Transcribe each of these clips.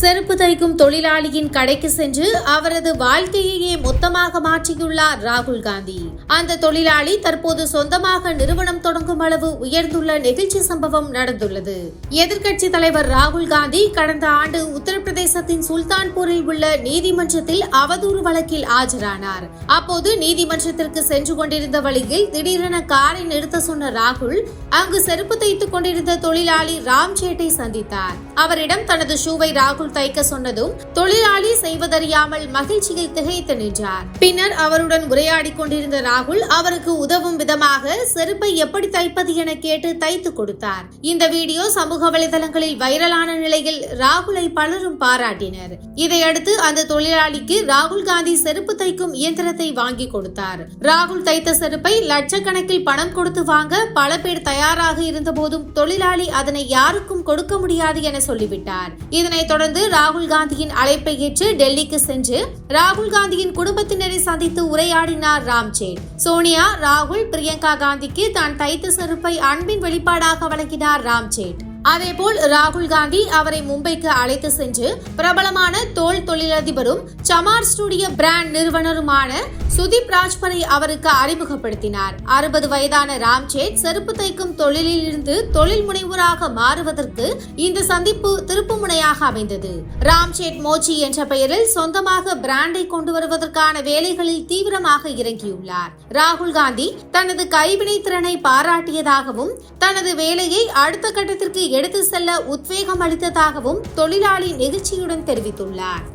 செருப்பு தைக்கும் தொழிலாளியின் கடைக்கு சென்று அவரது வாழ்க்கையையே மொத்தமாக மாற்றியுள்ளார் ராகுல் காந்தி. அந்த தொழிலாளி தற்போது சொந்தமாக நிறுவனம் தொடங்கும் அளவு உயர்ந்துள்ள நெகிழ்ச்சி சம்பவம் நடந்துள்ளது. எதிர்க்கட்சி தலைவர் ராகுல் காந்தி கடந்த ஆண்டு உத்தரப்பிரதேசத்தின் சுல்தான்பூரில் உள்ள நீதிமன்றத்தில் அவதூறு வழக்கில் ஆஜரானார். அப்போது நீதிமன்றத்திற்கு சென்று கொண்டிருந்த வழியில் திடீரென காரை நிறுத்த சொன்ன ராகுல் அங்கு செருப்பு தைத்துக் கொண்டிருந்த தொழிலாளி ராம் சேட்டை சந்தித்தார். அவரிடம் தனது ஷூவை ராகுல் தைக்க சொன்னதும் தொழிலாளி செய்வதறியாமல் மகிழ்ச்சியில் திகைத்து நின்றார். பின்னர் அவருடன் உரையாடிக் கொண்டிருந்த ராகுல் அவருக்கு உதவும் விதமாக செருப்பை எப்படி தைப்பது என கேட்டு தைத்து கொடுத்தார். இந்த வீடியோ சமூக வலைதளங்களில் வைரலான நிலையில் ராகுலை பலரும் பாராட்டினர். இதையடுத்து அந்த தொழிலாளிக்கு ராகுல் காந்தி செருப்பு தைக்கும் இயந்திரத்தை வாங்கி கொடுத்தார். ராகுல் தைத்த செருப்பை லட்சக்கணக்கில் பணம் கொடுத்து வாங்க பல பேர் தயாராக இருந்தபோதும் தொழிலாளி அதனை யாருக்கும் கொடுக்க முடியாது என சொல்லிவிட்டார். இதனைத் தொடர்ந்து ராகுல் காந்தியின் அழைப்பை ஏற்று டெல்லிக்கு சென்று ராகுல் காந்தியின் குடும்பத்தினரை சந்தித்து உரையாடினார் ராம்ஜேட் சோனியா ராகுல் பிரியங்கா காந்திக்கு தான் தைத்த செருப்பை அன்பின் வெளிப்பாடாக வழங்கினார் ராம்ஜேட் அதேபோல் ராகுல் காந்தி அவரை மும்பைக்கு அழைத்து சென்று பிரபலமான தோல் தொழிலதிபரும் சமார் ஸ்டுடியோ பிராண்ட் நிறுவனருமான சுதீப் ராஜ்பரை அவருக்கு அறிமுகப்படுத்தினார். அறுபது வயதான ராம்ஜேட் செருப்பு தைக்கும் தொழிலில் இருந்து தொழில் முனைவோராக மாறுவதற்கு இந்த சந்திப்பு திருப்புமுனையாக அமைந்தது. ராம்ஜேட் மோச்சி என்ற பெயரில் சொந்தமாக பிராண்டை கொண்டு வருவதற்கான வேலைகளில் தீவிரமாக இறங்கியுள்ளார். ராகுல் காந்தி தனது கைவினை திறனை பாராட்டியதாகவும் தனது வேலையை அடுத்த கட்டத்திற்கு எடுத்து செல்ல உத்வேகம் அளித்ததாகவும் தொழிலாளி நெகிழ்ச்சியுடன் தெரிவித்துள்ளார்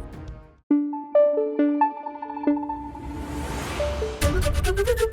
Thank you.